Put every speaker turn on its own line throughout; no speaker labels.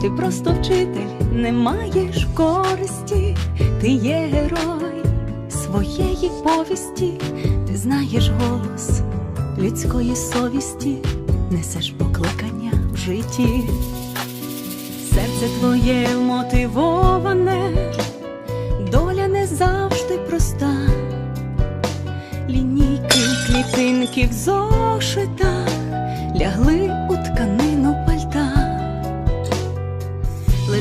Ти просто вчитель, не маєш користі, ти є герой своєї повісті, ти знаєш голос людської совісті, несеш покликання в житті. Серце твоє мотивоване, доля не завжди проста. Лінійки, клітинки в зошитах лягли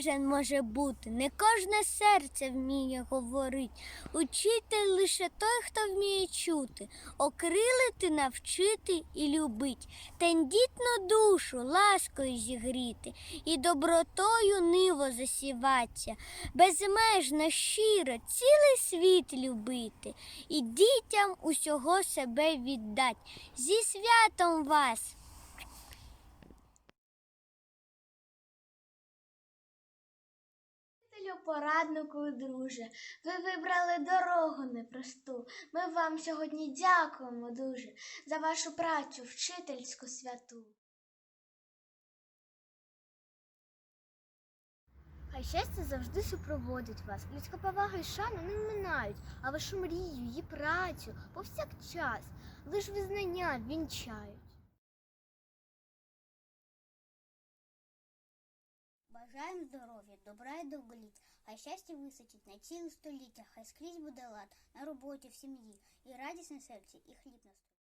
Кожен може бути, не кожне серце вміє говорить. Учитель лише той, хто вміє чути, окрилити, навчити і любить, тендітну душу ласкою зігріти і добротою ниво засіваться, безмежно щиро цілий світ любити, і дітям усього себе віддать. Зі святом вас!
Вчителю, пораднику друже, ви вибрали дорогу непросту. Ми вам сьогодні дякуємо дуже за вашу працю вчительську святу.
Хай щастя завжди супроводить вас. Людська повага і шана не минають, а вашу мрію, її працю повсякчас лиш визнання вінчають.
Бажаємо здоров'я, добра і довголіть, хай щастя височить на ціле століття, хай скрізь буде лад на роботі, в сім'ї, і радість на серці, і хліб на столі.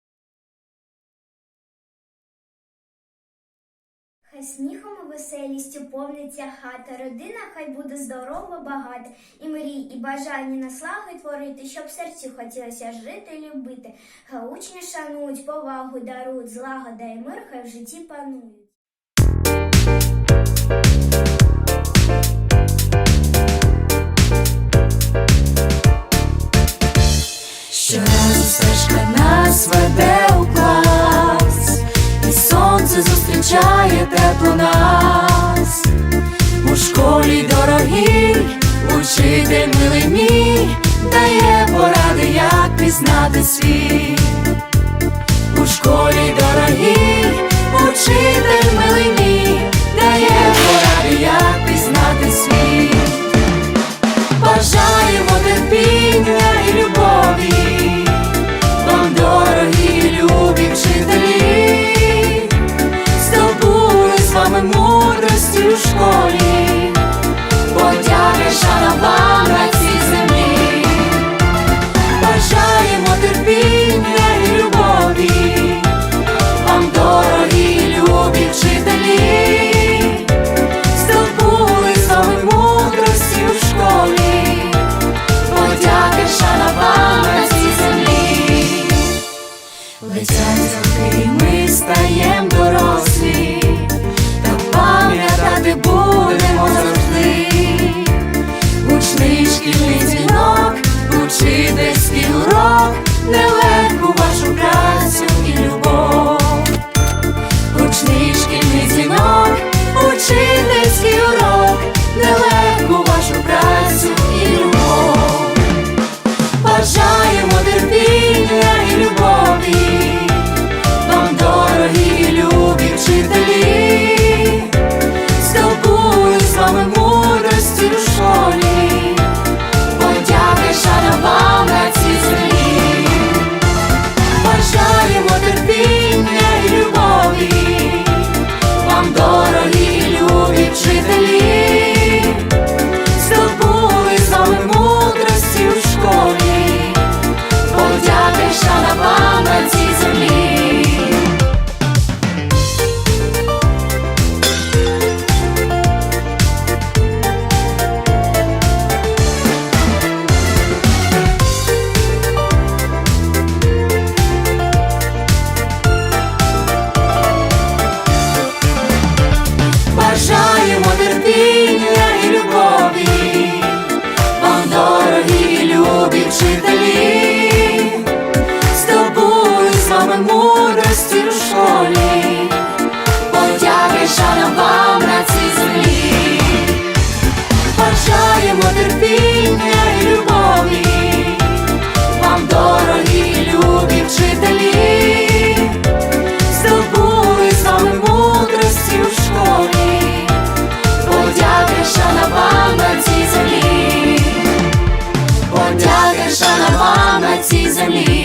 Хай сміхом і веселістю повниться хата, родина хай буде здорова, багата, і мрій, і бажання на слави творити, щоб серцю хотілося жити, любити. Хай учні шанують, повагу дарують, злагода і мир хай в житті панують.
Зустрічає тепло нас. У школі дорогій, учитель милий мій, дає поради, як пізнати світ. У школі дорогій, учитель милий мій, дає поради, як пізнати світ. Бажаємо терпіння мудрості в школі, подяки шана вам на цій землі, бажаємо терпіння і любові, вам дорогі, любі вчителі, здобули з вами мудрості у школі, подяки шана вам на цій землі, подяки шана вам на цій
землі.